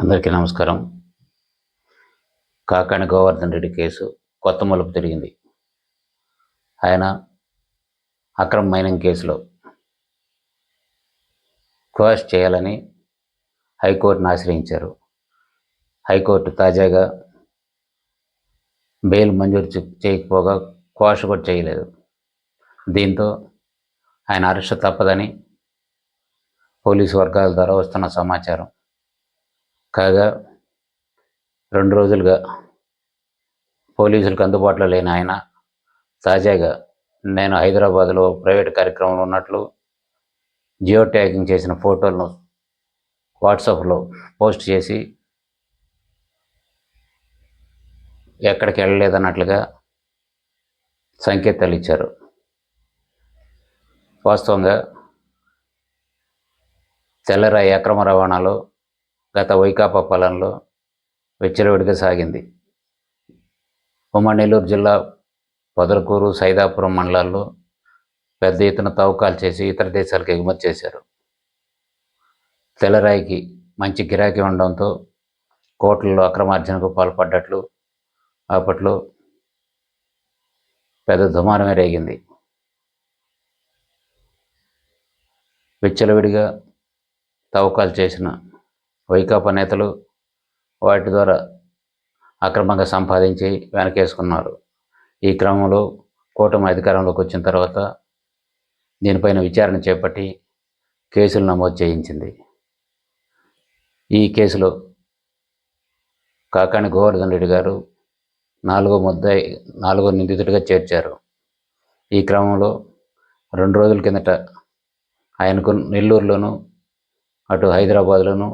అందరికీ నమస్కారం. కాకాణి గోవర్ధన్ రెడ్డి కేసు కొత్త మలుపు తిరిగింది. ఆయన అక్రమ మైనింగ్ కేసులో క్వాష్ చేయాలని హైకోర్టును ఆశ్రయించారు. హైకోర్టు తాజాగా బెయిల్ మంజూరు చేయకపోగా క్వాష్ కూడా చేయలేదు. దీంతో ఆయన అరెస్ట్ తప్పదని పోలీసు వర్గాల ద్వారా వస్తున్న సమాచారం. కాగా రెండు రోజులుగా పోలీసులకు అందుబాటులో లేని ఆయన తాజాగా నేను హైదరాబాద్లో ప్రైవేట్ కార్యక్రమంలో ఉన్నట్లు జియో ట్యాగింగ్ చేసిన ఫోటోలను వాట్సాప్లో పోస్ట్ చేసి ఎక్కడికి వెళ్ళలేదన్నట్లుగా సంకేతాలు ఇచ్చారు. వాస్తవంగా తెల్లరాయి అక్రమ రవాణాలో గత వైకాపా పాలనలో విచ్చలవిడిగా సాగింది. ఉమ్మడి నెల్లూరు జిల్లా పొదలకూరు సైదాపురం మండలాల్లో పెద్ద ఎత్తున తవ్వకాలు చేసి ఇతర దేశాలకు ఎగుమతి చేశారు. తెల్లరాయికి మంచి గిరాకీ ఉండడంతో కోట్లలో అక్రమార్జనకు పాల్పడ్డట్లు అప్పట్లో పెద్ద దుమారమే రేగింది. విచ్చలవిడిగా తవ్వకాలు చేసిన వైకాపా నేతలు వాటి ద్వారా అక్రమంగా సంపాదించి వెనకేసుకున్నారు. ఈ క్రమంలో కూటమి అధికారంలోకి వచ్చిన తర్వాత దీనిపైన విచారణ చేపట్టి కేసులు నమోదు చేయించింది. ఈ కేసులో కాకాని గోవర్ధన్ రెడ్డి గారు నాలుగో ముద్దాయి నాలుగో నిందితుడిగా చేర్చారు. ఈ క్రమంలో రెండు రోజుల కిందట ఆయనకు నెల్లూరులోను అటు హైదరాబాద్లోను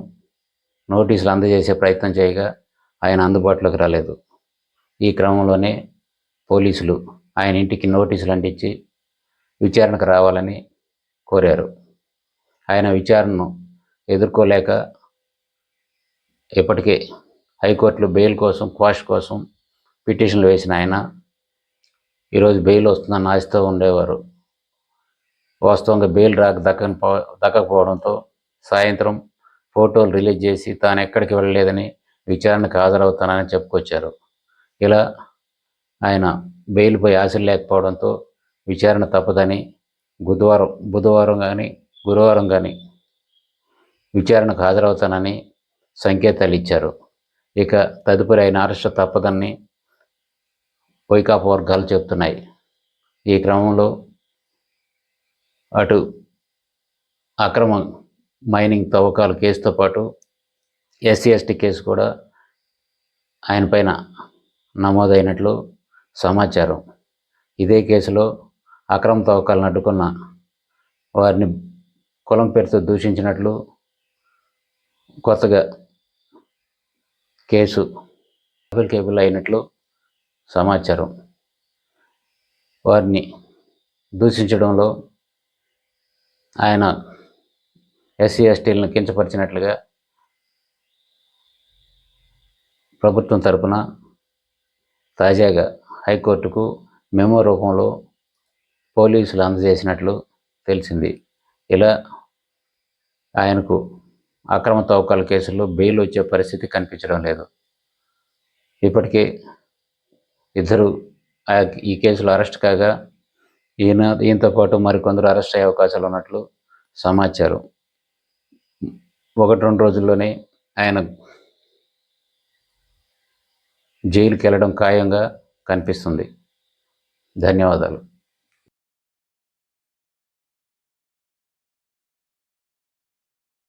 నోటీసులు అందజేసే ప్రయత్నం చేయగా ఆయన అందుబాటులోకి రాలేదు. ఈ క్రమంలోనే పోలీసులు ఆయన ఇంటికి నోటీసులు అంటించి విచారణకు రావాలని కోరారు. ఆయన విచారణను ఎదుర్కోలేక ఇప్పటికే హైకోర్టులో బెయిల్ కోసం క్వాష్ కోసం పిటిషన్లు వేసిన ఆయన ఈరోజు బెయిల్ వస్తుందన్న ఆశతో ఉండేవారు. వాస్తవంగా బెయిల్ రాక దక్కని దక్కకపోవడంతో సాయంత్రం ఫోటోలు రిలీజ్ చేసి తాను ఎక్కడికి వెళ్ళలేదని విచారణకు హాజరవుతానని చెప్పుకొచ్చారు. ఇలా ఆయన బెయిల్పై ఆశలు లేకపోవడంతో విచారణ తప్పదని బుధవారం బుధవారం కానీ గురువారం కానీ విచారణకు హాజరవుతానని సంకేతాలు ఇచ్చారు. ఇక తదుపరి ఆయన అరెస్ట్ తప్పదని వైకాపా వర్గాలు చెప్తున్నాయి ఈ క్రమంలో అటు అక్రమ మైనింగ్ తవ్వకాల కేసుతో పాటు ఎస్సీ ఎస్టీ కేసు కూడా ఆయన పైన నమోదైనట్లు సమాచారం. ఇదే కేసులో అక్రమ తవ్వకాలను అడ్డుకున్న వారిని కులం పేరుతో దూషించినట్లు కొత్తగా కేసు కేబుల్ అయినట్లు సమాచారం. వారిని దూషించడంలో ఆయన ఎస్సీ ఎస్టీలను కించపరిచినట్లుగా ప్రభుత్వం తరపున తాజాగా హైకోర్టుకు మెమో రూపంలో పోలీసులు అందజేసినట్లు తెలిసింది. ఇలా ఆయనకు అక్రమ తవ్వకాల కేసుల్లో బెయిల్ వచ్చే పరిస్థితి కనిపించడం లేదు. ఇప్పటికే ఇద్దరు ఆ- ఈ కేసులో అరెస్ట్ కాగా ఈయన ఈయనతో పాటు మరికొందరు అరెస్ట్ అయ్యే అవకాశాలు ఉన్నట్లు సమాచారం. ఒకటి రెండు రోజుల్లోనే ఆయన జైలుకి వెళ్ళడం ఖాయంగా కనిపిస్తుంది. ధన్యవాదాలు.